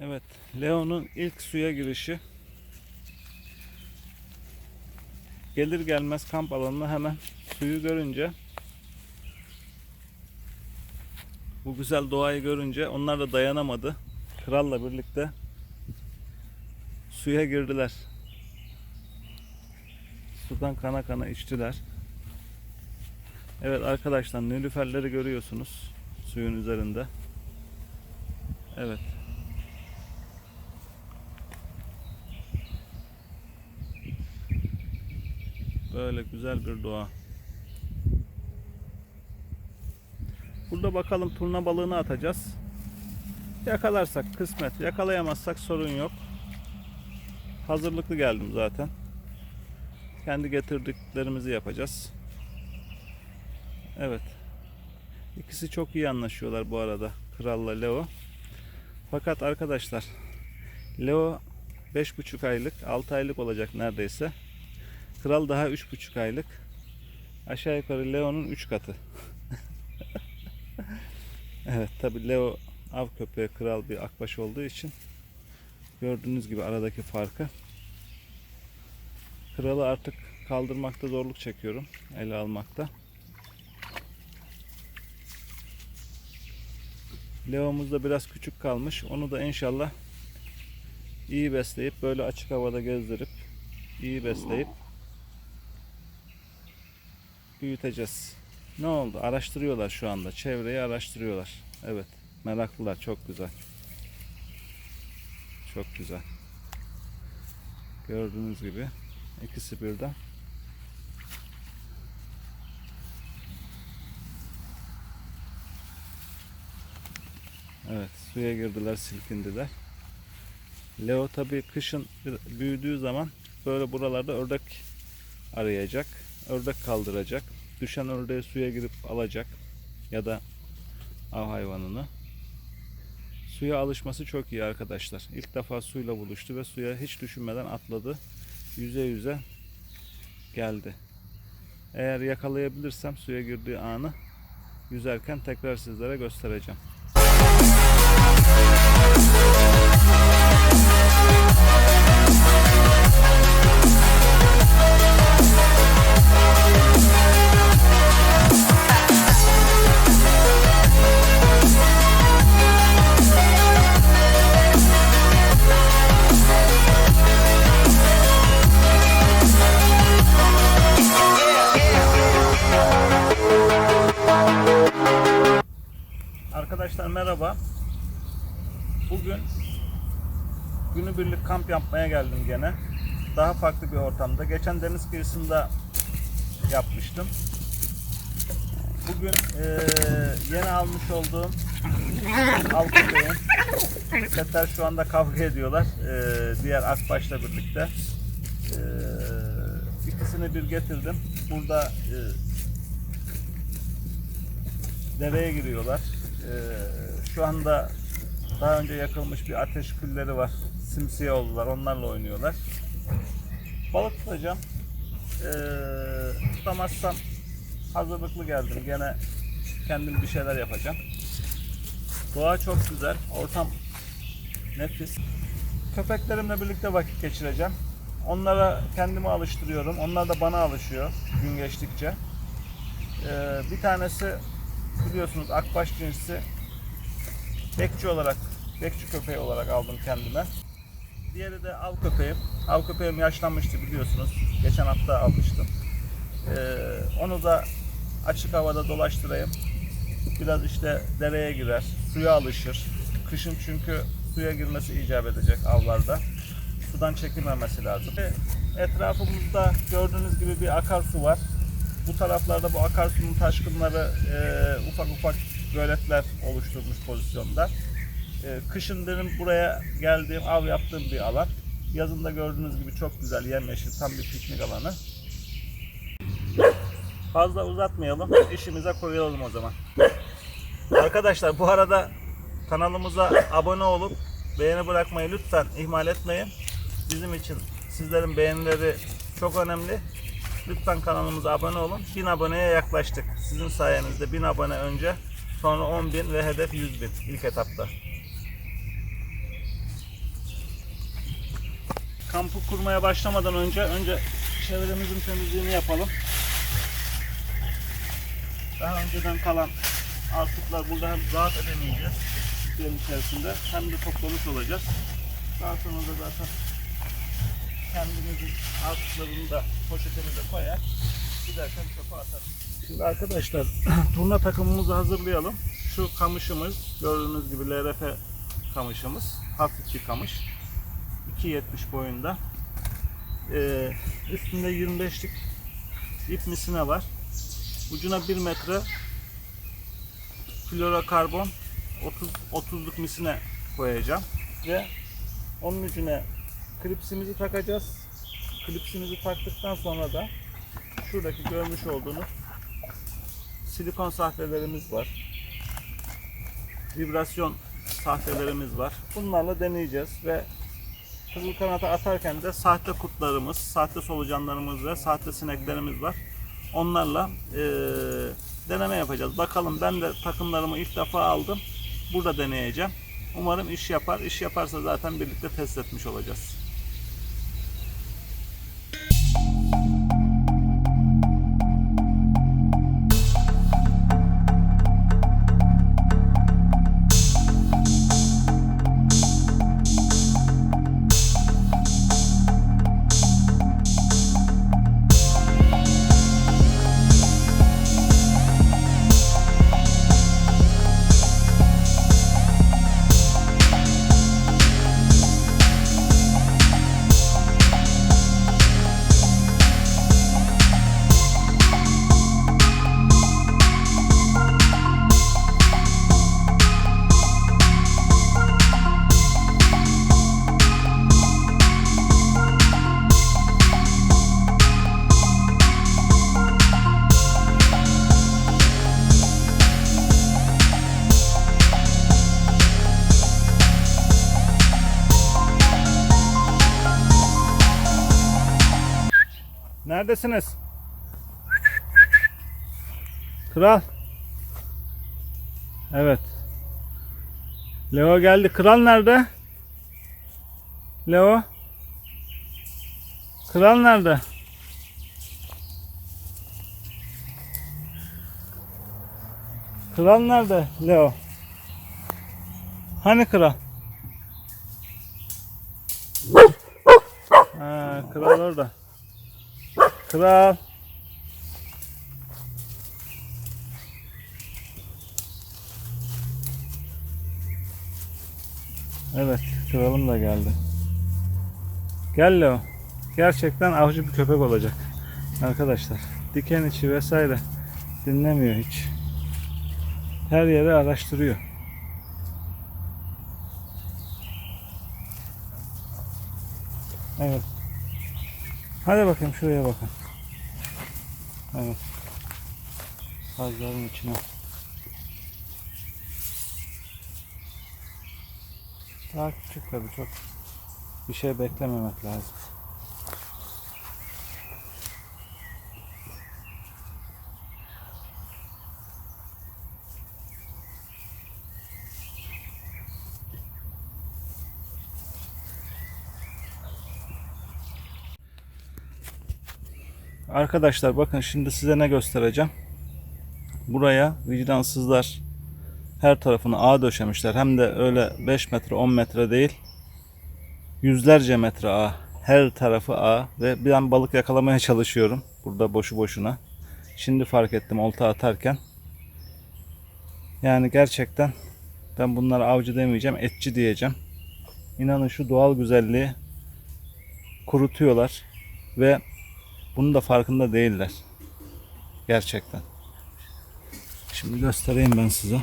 Evet, Leo'nun ilk suya girişi. Gelir gelmez kamp alanına hemen suyu görünce bu güzel doğayı görünce onlar da dayanamadı. Kralla birlikte suya girdiler. Sudan kana kana içtiler. Evet arkadaşlar nilüferleri görüyorsunuz suyun üzerinde. Evet. Böyle güzel bir doğa. Burada bakalım turna balığını atacağız. Yakalarsak kısmet, yakalayamazsak sorun yok. Hazırlıklı geldim zaten. Kendi getirdiklerimizi yapacağız. Evet. İkisi çok iyi anlaşıyorlar bu arada. Kralla Leo. Fakat arkadaşlar Leo 5,5 aylık, 6 aylık olacak neredeyse. Kral daha 3,5 aylık. Aşağı yukarı Leo'nun 3 katı. evet tabi Leo av köpeği kral bir akbaş olduğu için gördüğünüz gibi aradaki farkı. Kralı artık kaldırmakta zorluk çekiyorum. Ele almakta. Leo'muz da biraz küçük kalmış. Onu da inşallah iyi besleyip böyle açık havada gezdirip iyi besleyip büyüteceğiz. Ne oldu? Araştırıyorlar şu anda. Çevreyi araştırıyorlar. Evet. Meraklılar. Çok güzel. Çok güzel. Gördüğünüz gibi ikisi birden. Evet, suya girdiler, silkindiler. Leo tabii kışın büyüdüğü zaman böyle buralarda ördek arayacak. Ördek kaldıracak. Düşen ördeği suya girip alacak. Ya da av hayvanını. Suya alışması çok iyi arkadaşlar. İlk defa suyla buluştu ve suya hiç düşünmeden atladı. Yüze yüze geldi. Eğer yakalayabilirsem suya girdiği anı yüzerken tekrar sizlere göstereceğim. Arkadaşlar merhaba. Bugün günübirlik kamp yapmaya geldim gene. Daha farklı bir ortamda. Geçen deniz kıyısında yapmıştım. Bugün eee, yeni almış olduğum köpeğim. Setler şu anda kavga ediyorlar. Eee, diğer akbaşla birlikte. Eee ikisini bir getirdim. Burada eee, dereye giriyorlar. Ee, şu anda daha önce yakılmış bir ateş külleri var. Simsiyah oldular. Onlarla oynuyorlar. Balık tutacağım. Ee, tutamazsam hazırlıklı geldim. Gene kendim bir şeyler yapacağım. Doğa çok güzel. Ortam nefis. Köpeklerimle birlikte vakit geçireceğim. Onlara kendimi alıştırıyorum. Onlar da bana alışıyor gün geçtikçe. Ee, bir tanesi biliyorsunuz akbaş cinsi bekçi olarak, bekçi köpeği olarak aldım kendime. Diğeri de av köpeğim. Av köpeğim yaşlanmıştı biliyorsunuz. Geçen hafta almıştım. Ee, onu da açık havada dolaştırayım. Biraz işte dereye girer, suya alışır. Kışın çünkü suya girmesi icap edecek avlarda. Sudan çekilmemesi lazım. Etrafımızda gördüğünüz gibi bir akarsu var. Bu taraflarda bu akarsunun taşkınları e, ufak ufak göletler oluşturmuş pozisyonda. E, kışın benim buraya geldiğim, av yaptığım bir alan. Yazında gördüğünüz gibi çok güzel yemyeşil, tam bir piknik alanı. Fazla uzatmayalım, işimize koyulalım o zaman. Arkadaşlar bu arada kanalımıza abone olup beğeni bırakmayı lütfen ihmal etmeyin. Bizim için sizlerin beğenileri çok önemli. Lütfen kanalımıza abone olun. 1000 aboneye yaklaştık. Sizin sayenizde 1000 abone önce, sonra 10.000 ve hedef 100.000 ilk etapta. kampı kurmaya başlamadan önce önce çevremizin temizliğini yapalım. Daha önceden kalan artıklar burada hem rahat edemeyeceğiz yerin içerisinde hem de toplamış olacağız. Daha sonra da zaten kendimizin artıklarını da poşetimize koyar. Giderken çöpe atarız. Şimdi arkadaşlar turna takımımızı hazırlayalım. Şu kamışımız gördüğünüz gibi LRF kamışımız. Hafif bir kamış. 2.70 boyunda. Ee, üstünde 25'lik ip misine var. Ucuna 1 metre florokarbon 30 30'luk misine koyacağım ve onun ucuna klipsimizi takacağız. Klipsimizi taktıktan sonra da şuradaki görmüş olduğunuz silikon sahtelerimiz var. Vibrasyon sahtelerimiz var. Bunlarla deneyeceğiz ve kızıl kanata atarken de sahte kurtlarımız, sahte solucanlarımız ve sahte sineklerimiz var. Onlarla eee, deneme yapacağız. Bakalım ben de takımlarımı ilk defa aldım. Burada deneyeceğim. Umarım iş yapar. İş yaparsa zaten birlikte test etmiş olacağız. Neredesiniz? Kral. Evet. Leo geldi. Kral nerede? Leo. Kral nerede? Kral nerede? Leo. Hani kral? Ha, kral orada. Kral. Evet, kralım da geldi. Gel Leo. Gerçekten avcı bir köpek olacak. Arkadaşlar, diken içi vesaire dinlemiyor hiç. Her yeri araştırıyor. Evet. Hadi bakayım şuraya bakın. Evet. Sazların içine. Daha küçük tabii çok. Bir şey beklememek lazım. Arkadaşlar bakın şimdi size ne göstereceğim. Buraya vicdansızlar her tarafını ağ döşemişler. Hem de öyle 5 metre 10 metre değil. Yüzlerce metre ağ. Her tarafı ağ. Ve bir an balık yakalamaya çalışıyorum. Burada boşu boşuna. Şimdi fark ettim olta atarken. Yani gerçekten ben bunlara avcı demeyeceğim etçi diyeceğim. İnanın şu doğal güzelliği kurutuyorlar. Ve bunun da farkında değiller. Gerçekten. Şimdi göstereyim ben size.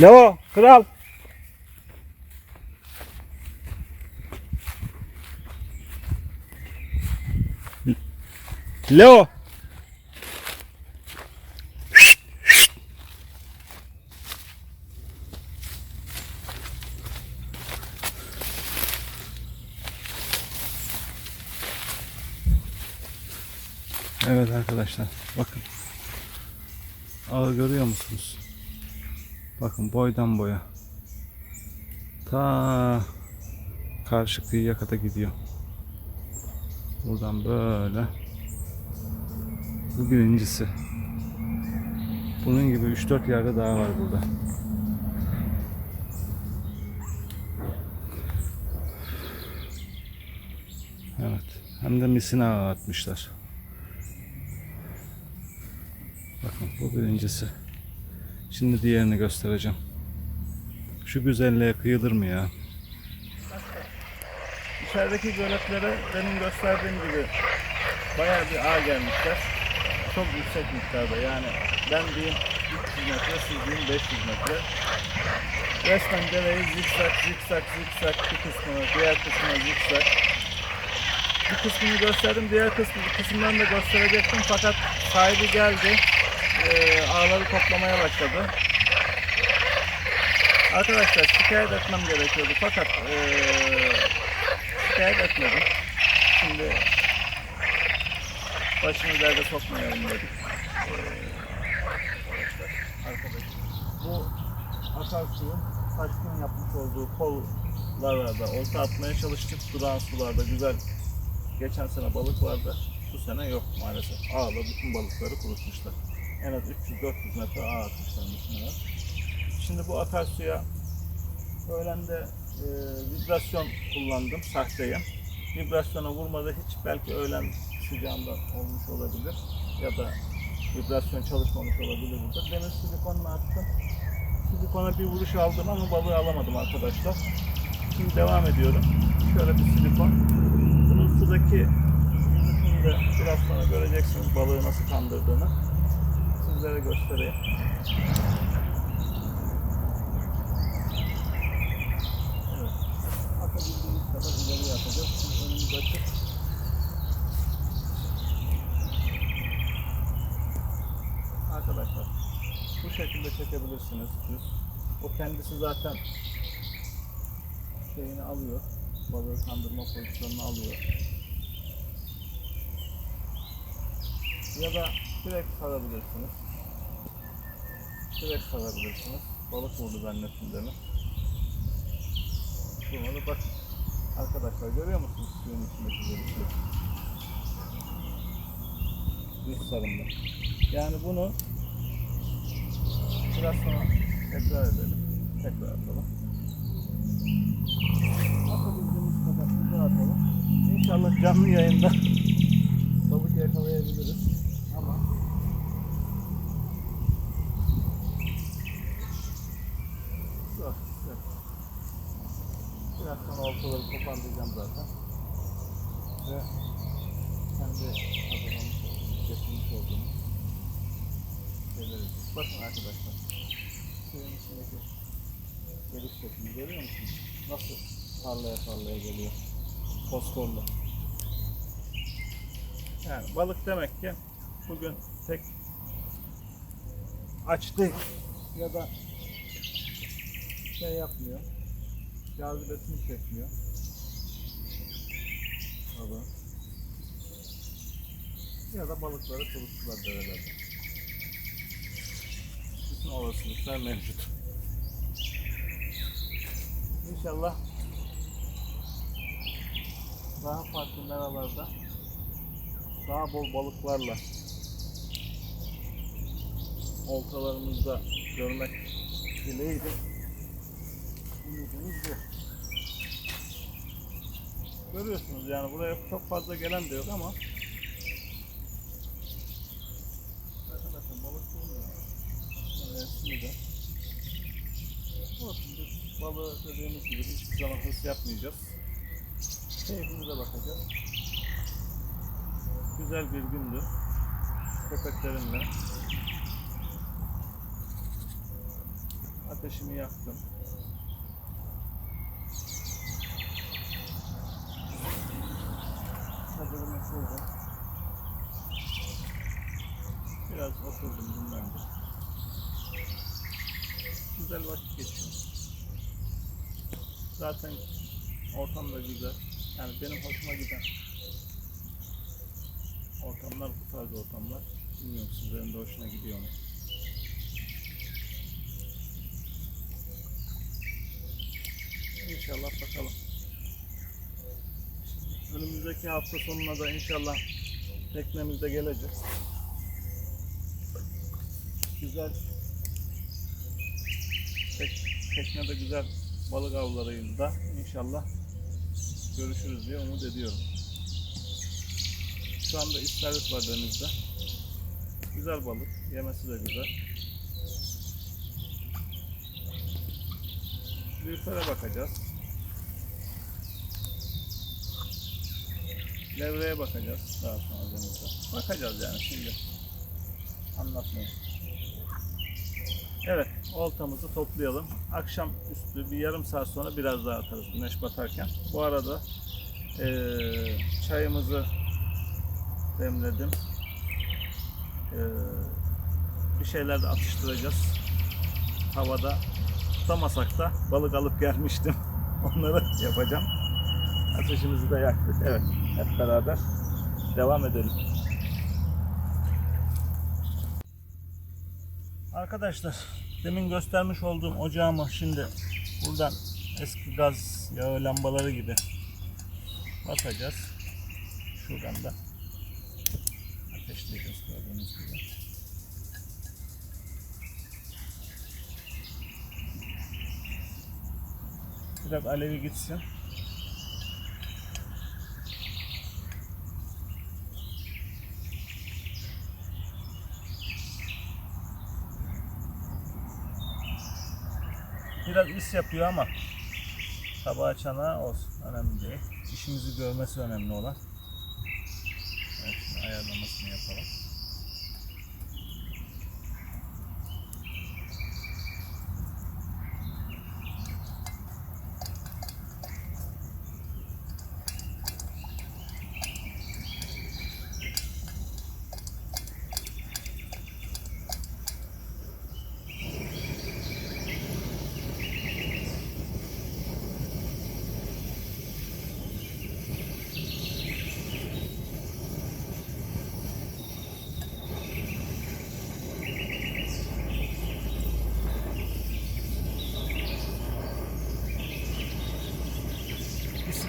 Leo, kral. Leo. Evet arkadaşlar bakın. Ağı görüyor musunuz? Bakın boydan boya. Ta karşı kıyıya kata gidiyor. Buradan böyle bu birincisi. Bunun gibi 3-4 yerde daha var burada. Evet. Hem de misina atmışlar. Bakın bu birincisi. Şimdi diğerini göstereceğim. Şu güzelliğe kıyılır mı ya? İçerideki göletlere benim gösterdiğim gibi bayağı bir ağ gelmişler. Çok yüksek miktarda yani ben diyeyim 300 metre, siz deyin 500 metre. Resmen dereyi zikzak, zikzak, zikzak bir kısmını, diğer kısmına zikzak. Bir kısmını gösterdim, diğer kısmı, kısımdan da gösterecektim fakat sahibi geldi. Ee, ağları toplamaya başladı. Arkadaşlar şikayet etmem gerekiyordu fakat ee, şikayet etmedim. Şimdi başını derde sokmayalım dedik. Ee, arkadaşlar bu akarsuyun taşkın yapmış olduğu kollara da olta atmaya çalıştık. Duran sularda güzel geçen sene balık vardı. Bu sene yok maalesef. Ağla bütün balıkları kurutmuşlar. En az 300-400 metre ağ atmışlar. Şimdi bu akarsuya öğlende e, vibrasyon kullandım sahteyi. Vibrasyona vurmadı hiç belki öğlen sıcağından olmuş olabilir ya da vibrasyon çalışmamış olabilir burada. Demin silikonla attım. Silikona bir vuruş aldım ama balığı alamadım arkadaşlar. Şimdi devam ediyorum. Şöyle bir silikon. Bunun sudaki yüzüşünü de biraz sonra göreceksiniz balığı nasıl kandırdığını. Sizlere göstereyim. Evet. Atabildiğimiz kadar ileri atacağız. Şimdi önümüz açık. Arkadaşlar bu şekilde çekebilirsiniz düz. O kendisi zaten şeyini alıyor. Balığı kandırma pozisyonunu alıyor. Ya da direkt sarabilirsiniz. Direkt sarabilirsiniz. Balık vurdu zannettim demin. Da bakın. Arkadaşlar görüyor musunuz suyun içindeki görüntüyü? Düz sarımlı. Yani bunu biraz sonra tekrar edelim. Tekrar atalım. Atabildiğimiz kadar hızlı atalım. İnşallah canlı yayında balık yakalayabiliriz. Ama Yok, yok. Biraz sonra oltaları toparlayacağım zaten. Ve kendi hazırlamış olduğum, getirmiş olduğum şeyleri. Bakın arkadaşlar. Suyun içindeki geliş şeklini görüyor musunuz? Nasıl parlaya parlaya geliyor. Fosforlu. Yani balık demek ki bugün tek aç değil ya da şey yapmıyor. Cazibesini çekmiyor. Balığın. Ya da balıkları kuruttular derelerde. Olasılıklar mevcut. İnşallah daha farklı meralarda daha bol balıklarla oltalarımızda görmek dileğiydi. Umudumuz bu. Görüyorsunuz yani buraya çok fazla gelen de yok ama Arkadaşlar balık bulmuyor. Oraya sinirde. Olsun biz balığı dediğimiz gibi hiçbir zaman hırs yapmayacağız. Keyfimize bakacağız. Güzel bir gündü. Köpeklerimle. Ateşimi yaktım. Çadırımı kurdum. Biraz oturdum dinlendim. Güzel vakit geçiyor. Zaten ortam da güzel. Yani benim hoşuma giden Ortamlar bu tarz ortamlar. Bilmiyorum sizlerin de hoşuna gidiyor mu? İnşallah bakalım. Önümüzdeki hafta sonuna da inşallah teknemiz de gelecek. Güzel tek, teknede güzel balık avlarıyla inşallah görüşürüz diye umut ediyorum. Şu anda istavrit var denizde. Güzel balık, yemesi de güzel. Lüfere bakacağız. Levreye bakacağız daha sonra denizde. Bakacağız yani şimdi. Anlatmayayım. Evet, oltamızı toplayalım. Akşam üstü bir yarım saat sonra biraz daha atarız güneş batarken. Bu arada eee, çayımızı demledim. Eee, bir şeyler de atıştıracağız. Havada tutamasak da balık alıp gelmiştim. Onları yapacağım. Ateşimizi de yaktık. Evet, hep beraber devam edelim. Arkadaşlar demin göstermiş olduğum ocağımı şimdi buradan eski gaz yağı lambaları gibi basacağız. Şuradan da ateşleyeceğiz gördüğünüz gibi. Biraz alevi gitsin. Biraz is yapıyor ama tabağı çanağı olsun. Önemli değil. İşimizi görmesi önemli olan. Evet, ayarlamasını yapalım.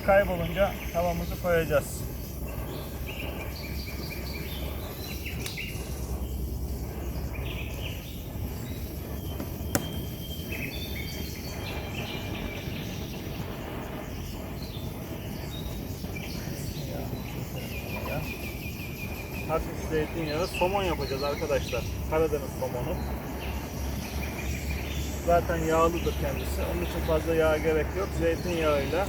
Kaybolunca tavamızı koyacağız. Hafif zeytinyağı, somon yapacağız arkadaşlar. Karadeniz somonu. Zaten yağlıdır kendisi. Onun için fazla yağ gerek yok. Zeytinyağıyla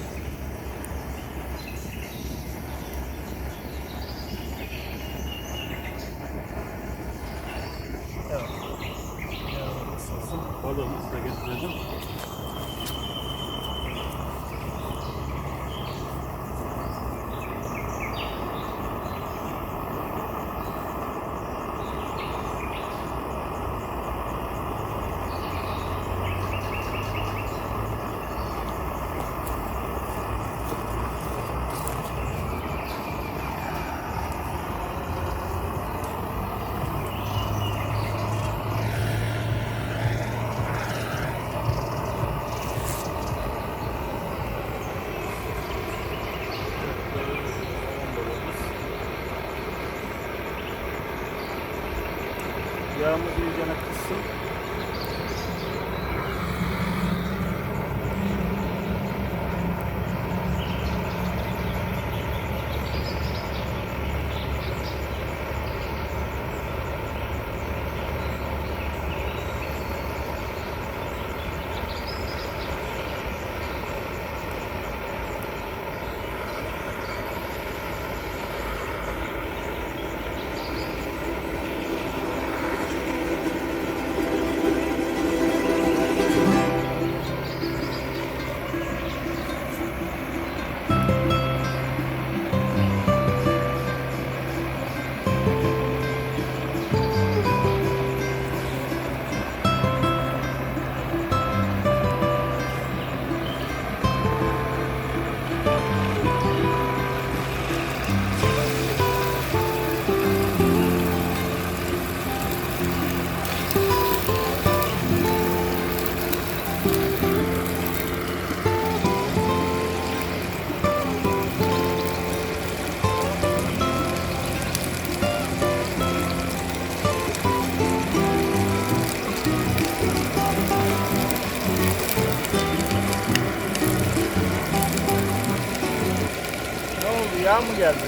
Yağ mı geldi?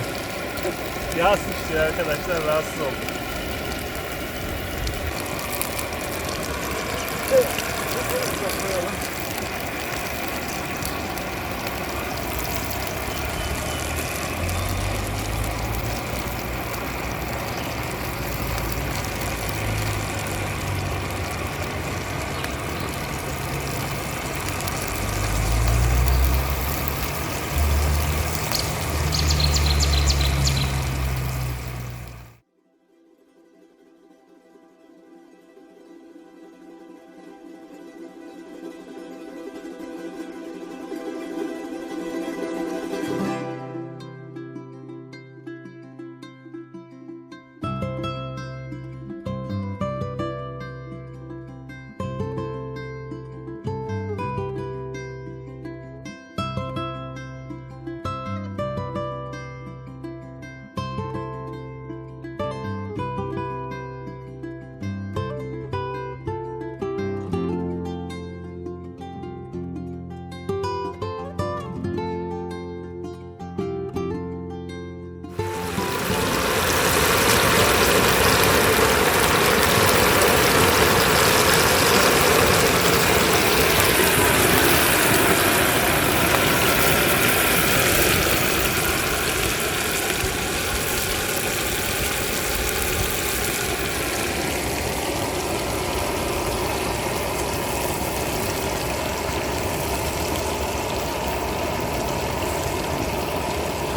Yağ sıçrıyor arkadaşlar rahatsız oldum. Evet,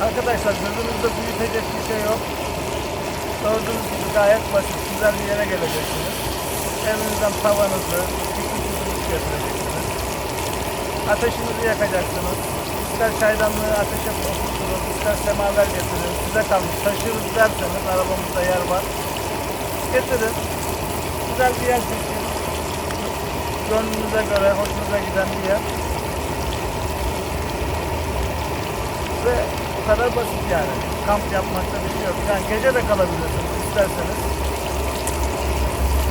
Arkadaşlar gözünüzde büyütecek bir şey yok. Gördüğünüz gibi gayet basit. Güzel bir yere geleceksiniz. Evinizden tavanızı, küçük getireceksiniz. Ateşinizi yakacaksınız. İster çaydanlığı ateşe oturturun, ister semaver getirin. Size kalmış. Taşırız derseniz arabamızda yer var. Getirin. Güzel bir yer seçin. Gönlünüze göre, hoşunuza giden bir yer. Ve bu kadar basit yani. Kamp yapmakta bir şey yok. Yani gece de kalabilirsiniz isterseniz.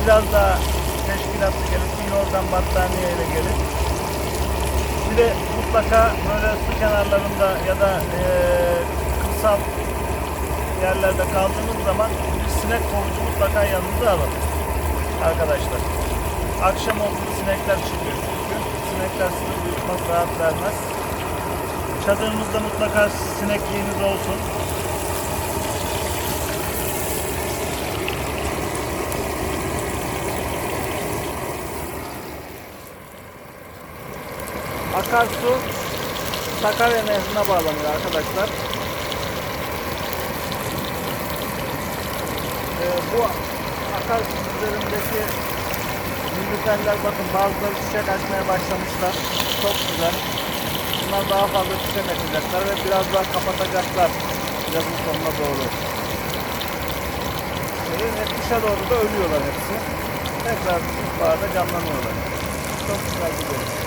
Biraz daha teşkilatlı gelip bir oradan battaniyeyle gelip bir de mutlaka böyle su kenarlarında ya da eee kırsal yerlerde kaldığınız zaman bir sinek kovucu mutlaka yanınıza alın arkadaşlar. Akşam oldu sinekler çıkıyor çünkü. Sinekler sizi uyutmaz, rahat vermez. Çadırınızda mutlaka sinekliğiniz olsun. Akarsu Sakarya Nehri'ne bağlanıyor arkadaşlar. Ee, bu akarsu üzerindeki nilüferler bakın bazıları çiçek açmaya başlamışlar. Çok güzel. Bunlar daha fazla açacaklar ve biraz daha kapatacaklar yazın sonuna doğru. Şeyi ve kışa doğru da ölüyorlar hepsi. Tekrar ilkbaharda canlanıyorlar. Çok güzel bir deniz.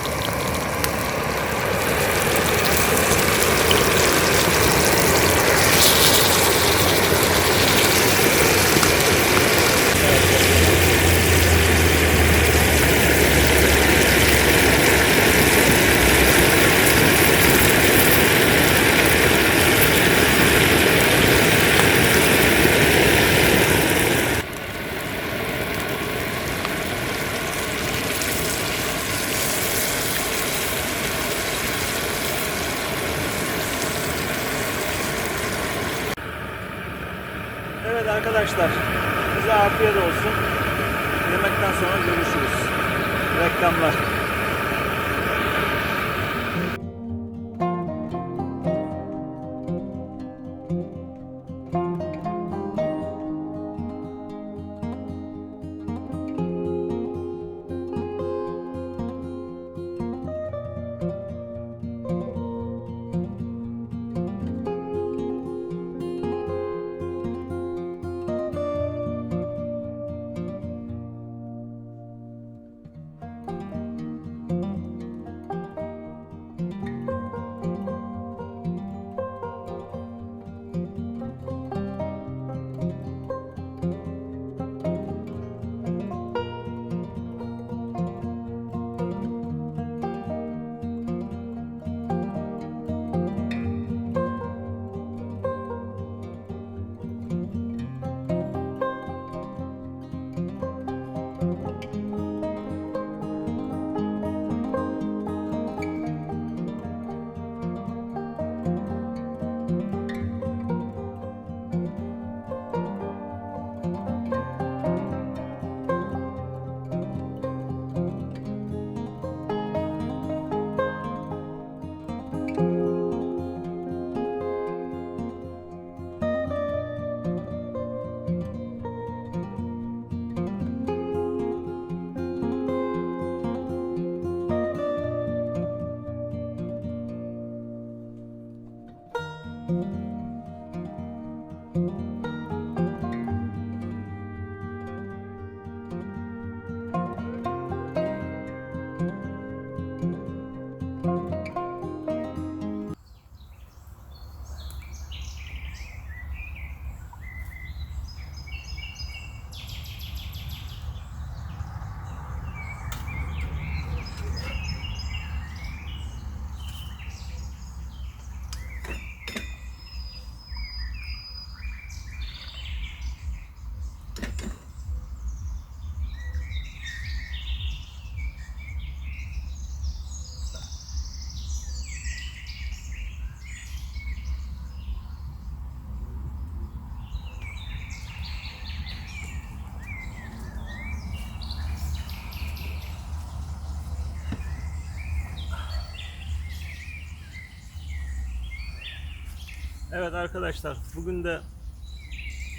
Evet arkadaşlar bugün de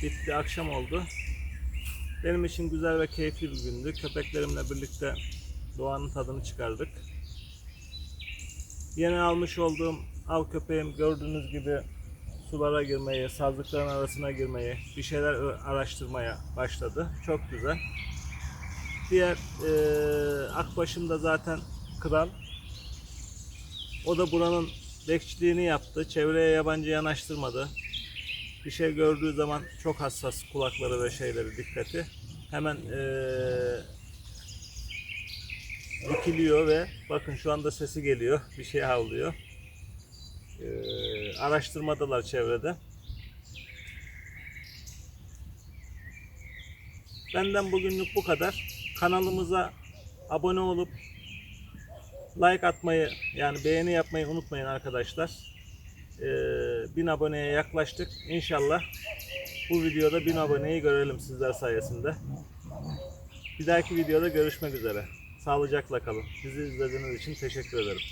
bitti akşam oldu. Benim için güzel ve keyifli bir gündü. Köpeklerimle birlikte doğanın tadını çıkardık. Yeni almış olduğum av köpeğim gördüğünüz gibi sulara girmeyi, sazlıkların arasına girmeyi, bir şeyler araştırmaya başladı. Çok güzel. Diğer eee akbaşım da zaten kral. O da buranın bekçiliğini yaptı. Çevreye yabancı yanaştırmadı. Bir şey gördüğü zaman çok hassas kulakları ve şeyleri dikkati. Hemen eee dikiliyor ve bakın şu anda sesi geliyor. Bir şey havlıyor. Eee araştırmadılar çevrede. Benden bugünlük bu kadar. Kanalımıza abone olup like atmayı yani beğeni yapmayı unutmayın arkadaşlar. Ee, 1000 aboneye yaklaştık. İnşallah bu videoda 1000 aboneyi görelim sizler sayesinde. Bir dahaki videoda görüşmek üzere. Sağlıcakla kalın. Bizi izlediğiniz için teşekkür ederim.